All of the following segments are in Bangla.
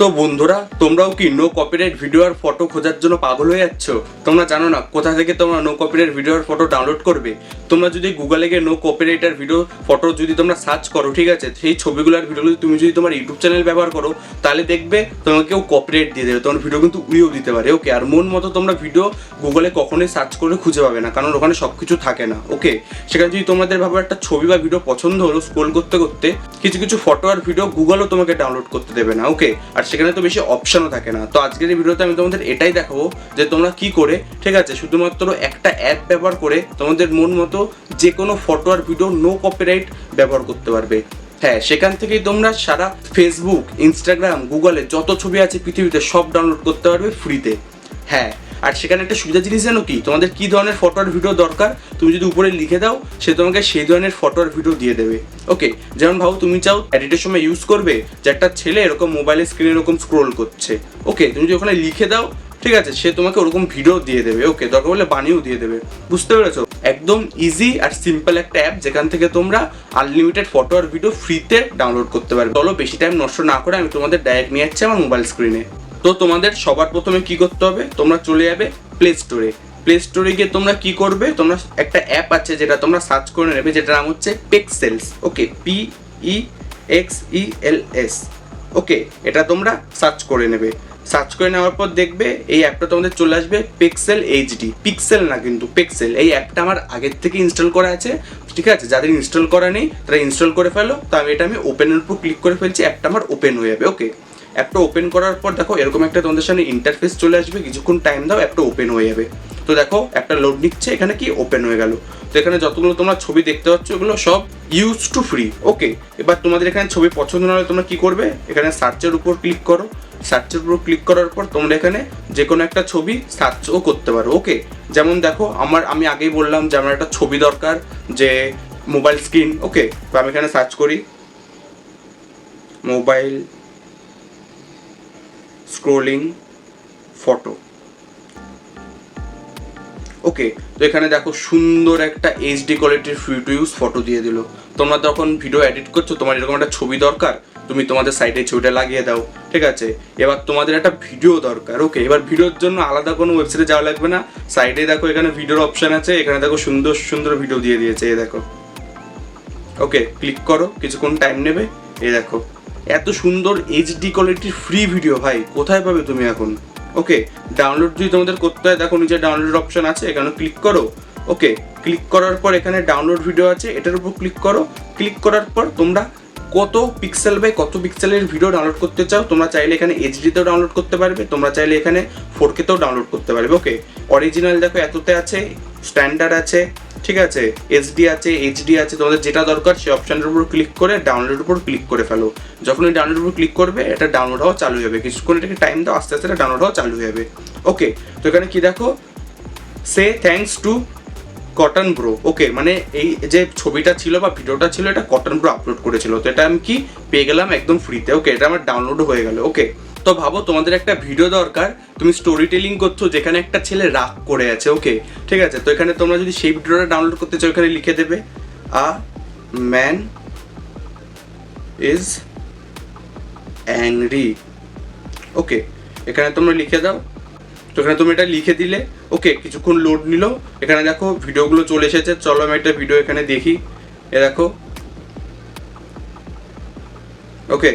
তো বন্ধুরা, তোমরাও কি নো কপিরাইট ভিডিও আর ফটো খোঁজার জন্য পাগল হয়ে যাচ্ছ? তোমরা জানো না কোথা থেকে তোমরা নো কপিরাইট ভিডিও আর ফটো ডাউনলোড করবে? তোমরা যদি গুগলে গিয়ে নো কপিরাইট আর ভিডিও ফটো যদি তোমরা সার্চ করো, ঠিক আছে? সেই ছবিগুলো আর ভিডিওগুলো তুমি যদি তোমার ইউটিউব চ্যানেল ব্যবহার করো, তাহলে দেখবে তোমাকে কেউ কপিরাইট দিয়ে দেবে। তোমার ভিডিও কিন্তু উড়িয়েও দিতে পারে ওকে আর মন মতো তোমরা ভিডিও গুগলে কখনোই সার্চ করে খুঁজে পাবে না, কারণ ওখানে সব কিছু থাকে না ওকে সেখানে যদি তোমাদের ভাবে একটা ছবি বা ভিডিও পছন্দ হলো স্ক্রোল করতে করতে, কিছু কিছু ফটো আর ভিডিও গুগলও তোমাকে ডাউনলোড করতে দেবে না ওকে আর সেখানে তো বেশি অপশনও থাকে না। তো আজকের এই ভিডিওতে আমি তোমাদের এটাই দেখাবো যে তোমরা কি করে, ঠিক আছে, শুধুমাত্র একটা অ্যাপ ব্যবহার করে তোমাদের মন মতো যে কোনো ফটো আর ভিডিও নো কপিরাইট ব্যবহার করতে পারবে। হ্যাঁ সেখান থেকেই তোমরা সারা ফেসবুক ইনস্টাগ্রাম গুগলে যত ছবি আছে পৃথিবীতে সব ডাউনলোড করতে পারবে ফ্রিতে হ্যাঁ আর সেখানে একটা সুবিধা জিনিস জানো কি? তোমাদের কি ধরনের ফটো আর ভিডিও দরকার? তুমি যদি উপরে লিখে দাও, সে তোমাকে সেই ধরনের ফটো আর ভিডিও দিয়ে দেবে। ওকে যেমন ভাবো তুমি চাও এডিটের সময় ইউজ করবে, যে একটা ছেলে এরকম মোবাইলের স্ক্রিনে এরকম স্ক্রোল করছে। ওকে তুমি যদি ওখানে লিখে দাও, ঠিক আছে, সে তোমাকে ওরকম ভিডিও দিয়ে দেবে। ওকে দরকার হলে বানিয়েও দিয়ে দেবে। বুঝতে পেরেছ? একদম ইজি আর সিম্পল একটা অ্যাপ যেখান থেকে তোমরা আনলিমিটেড ফটো আর ভিডিও ফ্রিতে ডাউনলোড করতে পারবে। চলো, বেশি টাইম নষ্ট না করে আমি তোমাদের ডাইরেক্ট নিয়ে যাচ্ছি আমার মোবাইল স্ক্রিনে তো তোমাদের সবার প্রথমে কি করতে হবে? তোমরা চলে যাবে প্লে স্টোরে প্লে স্টোরে গিয়ে তোমরা কি করবে? তোমরা একটা অ্যাপ আছে যেটা তোমরা সার্চ করে নেবে, যেটার নাম হচ্ছে Pexels okay P E X E L S okay এটা তোমরা সার্চ করে নেবে। সার্চ করে নেওয়ার পর দেখবে এই অ্যাপটা তোমাদের চলে আসবে পিক্সেল এইচডি পিক্সেল না কিন্তু পিক্সেল এই অ্যাপটা আমার আগের থেকে ইনস্টল করা আছে। ঠিক আছে? যাদের ইনস্টল করা নেই, তারা ইনস্টল করে ফেলো। তো আমি এটা আমি ওপেনের উপর ক্লিক করে ফেলছি অ্যাপটা আমার ওপেন হয়ে যাবে। ওকে অ্যাপটা ওপেন করার পর দেখো এরকম একটা তোমাদের সামনে ইন্টারফেস চলে আসবে, কিছুক্ষণ টাইম দাও অ্যাপটা ওপেন হয়ে যাবে। তো দেখো, একটা লোড নিচ্ছে, এখানে কি ওপেন হয়ে গেল? তো এখানে যতগুলো তোমরা ছবি দেখতে পাচ্ছ, এগুলো সব ইউজ টু ফ্রি ওকে এবার তোমাদের এখানে ছবি পছন্দ না হলে তোমরা কি করবে? এখানে সার্চের উপর ক্লিক করো। সার্চের উপর ক্লিক করার পর তোমরা এখানে যে কোনো একটা ছবি সার্চও করতে পারো ওকে যেমন দেখো, আমার, আমি আগেই বললাম যে আমার একটা ছবি দরকার, যে মোবাইল স্ক্রিন ওকে তো আমি এখানে সার্চ করি। মোবাইল স্ক্রোলিং ফটো ওকে তো এখানে দেখো সুন্দর একটা এইচডি কোয়ালিটির ফ্রি টু ইউজ ফটো দিয়ে দিল। তোমরা তখন ভিডিও এডিট করছ, তোমার এরকম একটা ছবি দরকার, তুমি তোমাদের সাইটে ছবিটা লাগিয়ে দাও, ঠিক আছে? এবার তোমাদের একটা ভিডিও দরকার ওকে এবার ভিডিওর জন্য আলাদা কোনো ওয়েবসাইটে যাওয়া লাগবে না। সাইডে দেখো এখানে ভিডিওর অপশন আছে, এখানে দেখো সুন্দর সুন্দর ভিডিও দিয়ে দিয়েছে, এই দেখো। ওকে ক্লিক করো, কিছুক্ষণ টাইম নেবে, এই দেখো। এত সুন্দর এইচডি কোয়ালিটির ফ্রি ভিডিও ভাই। কোথায় পাবে তুমি এখন? ওকে ডাউনলোড যদি তোমাদের করতে হয়, দেখো নিচে ডাউনলোড অপশন আছে এখানে ক্লিক করো। ওকে ক্লিক করার পর এখানে ডাউনলোড ভিডিও আছে, এটার উপর ক্লিক করো। ক্লিক করার পর তোমরা কত পিক্সেল বাই কত পিক্সেলের ভিডিও ডাউনলোড করতে চাও, তোমরা চাইলে এখানে এইচডিতেও ডাউনলোড করতে পারবে, তোমরা চাইলে এখানে ফোর কেতেও ডাউনলোড করতে পারবে। ওকে অরিজিনাল দেখো এততে আছে স্ট্যান্ডার্ড আছে ঠিক আছে এসডি আছে এইচডি আছে, তোমাদের যেটা দরকার সেই অপশানের উপর ক্লিক করে ডাউনলোডের উপর ক্লিক করে ফেলো। যখন ওই ডাউনলোড উপর ক্লিক করবে, এটা ডাউনলোড হওয়া চালু হবে কিছুক্ষণ এটাকে টাইম দাও, আস্তে আস্তে এটা ডাউনলোড হওয়া চালু যাবে। ওকে তো এখানে কি দেখো? Say thanks to cotton bro okay মানে এই যে ছবিটা ছিল বা ভিডিওটা ছিল, এটা কটন ব্রো আপলোড করেছিল। তো এটা আমি কি? পেয়ে গেলাম একদম ফ্রিতে ওকে এটা আমার ডাউনলোড হয়ে গেল। ওকে তো ভাবো, তোমাদের একটা ভিডিও দরকার। তুমি স্টোরি টেলিং করছ, যেখানে একটা ছেলে রাগ করে আছে ওকে ঠিক আছে? তো এখানে তোমরা যদি সেই ভিডিওটা ডাউনলোড করতে চাও, এখানে লিখে দেবে a man is angry okay এখানে তোমরা লিখে দাও। তো এখানে তুমি এটা লিখে দিলে ওকে কিছুক্ষণ লোড নিল। এখানে দেখো ভিডিওগুলো চলে এসেছে। চলো আমি একটা ভিডিও এখানে দেখি। এ দেখো। ওকে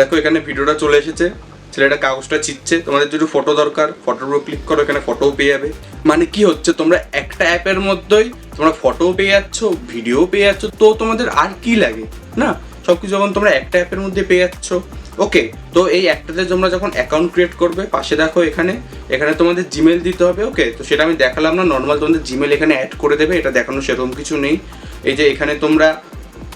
দেখো, এখানে ভিডিওটা চলে এসেছে। ছেলেটা কাগজটা চিচ্ছে তোমাদের যদি ফটো দরকার ফটোর উপর ক্লিক করো, এখানে ফটোও পেয়ে যাবে। মানে কি হচ্ছে, তোমরা একটা অ্যাপের মধ্যেই তোমরা ফটোও পেয়ে যাচ্ছ ভিডিও পেয়ে যাচ্ছ, তো তোমাদের আর কি লাগে, না? সব কিছু যখন তোমরা একটা অ্যাপের মধ্যে পেয়ে যাচ্ছ। ওকে তো এই অ্যাপটাতে তোমরা যখন অ্যাকাউন্ট ক্রিয়েট করবে, পাশে দেখো এখানে এখানে তোমাদের জিমেল দিতে হবে। ওকে তো সেটা আমি দেখালাম না নর্মাল তোমাদের জিমেল এখানে অ্যাড করে দেবে, এটা দেখানো সেরকম কিছু নেই। এই যে এখানে তোমরা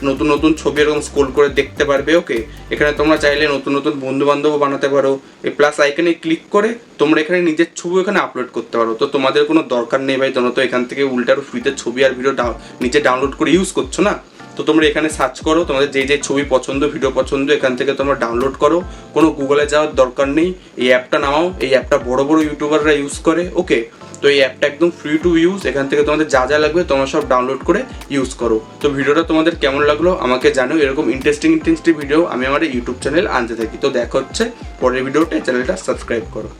নতুন নতুন ছবি এরকম স্ক্রোল করে দেখতে পারবে ওকে এখানে তোমরা চাইলে নতুন নতুন বন্ধু বান্ধবও বানাতে পারো। এই প্লাস আইকনে ক্লিক করে তোমরা এখানে নিজের ছবি এখানে আপলোড করতে পারো। তো তোমাদের কোনো দরকার নেই ভাই, তোমরা তো এখান থেকে উল্টার ফ্রিতে ছবি আর ভিডিও নিচে ডাউনলোড করে ইউজ করছ না? তো তোমরা এখানে সার্চ করো, তোমাদের যে যে ছবি পছন্দ ভিডিও পছন্দ, এখান থেকে তোমরা ডাউনলোড করো। কোনো গুগলে যাওয়ার দরকার নেই। এই অ্যাপটা নামাও, এই অ্যাপটা বড় বড় ইউটিউবাররা ইউজ করে ওকে তো এই অ্যাপটা একদম ফ্রি টু ইউজ এখান থেকে তোমাদের যা যা লাগবে তোমরা সব ডাউনলোড করে ইউজ করো। তো ভিডিওটা তোমাদের কেমন লাগল আমাকে জানো এরকম ইন্টারেস্টিং ইন্টারেস্টিং ভিডিও আমি আমার ইউটিউব চ্যানেল আনতে থাকি। তো দেখা হচ্ছে পরের ভিডিওতে চ্যানেলটা সাবস্ক্রাইব করো।